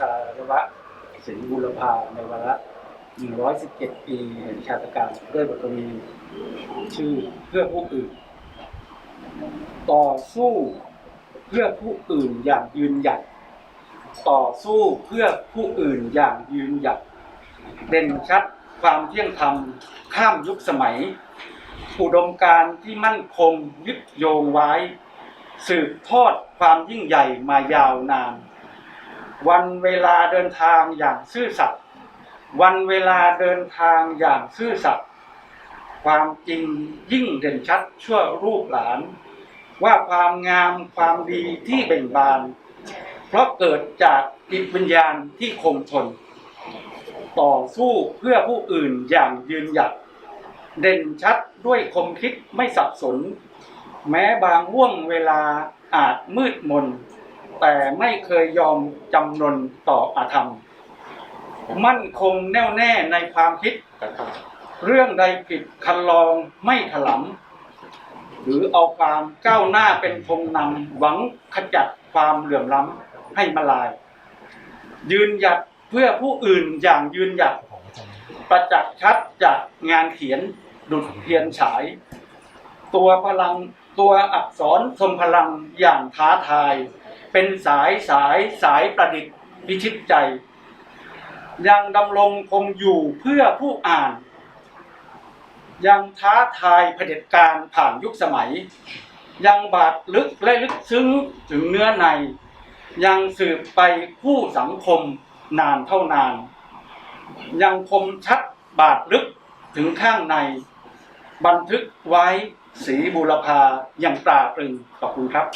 การวะศรีบุรพาในวาระ117 ปีแห่งชาติการด้วยบทกวีชื่อเพื่อผู้อื่น ต่อสู้เพื่อผู้อื่นอย่างยืนหยัด ต่อสู้เพื่อผู้อื่นอย่างยืนหยัดเด่นชัดความเที่ยงธรรมข้ามยุคสมัยอุดมการที่มั่นคงยึดโยงไว้ สืบทอดความยิ่งใหญ่มายาวนาน วันเวลาเดินทางอย่างซื่อสัตย์วันเวลาเดินทางอย่างซื่อสัตย์ความจริงยิ่งเด่นชัดชั่วรูปหลาน ว่าความงามความดีที่เบ่งบาน เพราะเกิดจากจิตวิญญาณที่คงทน ต่อสู้เพื่อผู้อื่นอย่างยืนหยัด เด่นชัดด้วยคมคิดไม่สับสน แม้บางห่วงเวลาอาจมืดมน แต่ไม่เคยยอมจำนนต่ออาธรรม มั่นคงแน่วแน่ในความคิด เรื่องใดผิดคันลองไม่ถลำหรือเอาความก้าวหน้าเป็นธงนำหวังขจัดความเหลื่อมล้ำให้มาลาย ยืนหยัดเพื่อผู้อื่นอย่างยืนหยัดประจักษ์ชัดจากงานเขียนดุจเทียนฉาย ตัวพลังตัวอักษรทรงพลังอย่างท้าทาย เป็นสายสายสายประดิษฐ์พิชิตใจ ยังดำรงคงอยู่เพื่อผู้อ่าน ยังท้าทายเผด็จการผ่านยุคสมัย ยังบาดลึกและลึกซึ้งถึงเนื้อใน ยังสืบไปผู้สังคมนานเท่านาน ยังคมชัดบาดลึกถึงข้างใน บันทึกไว้สีบุรพาอย่างตราตรึงขอบคุณครับ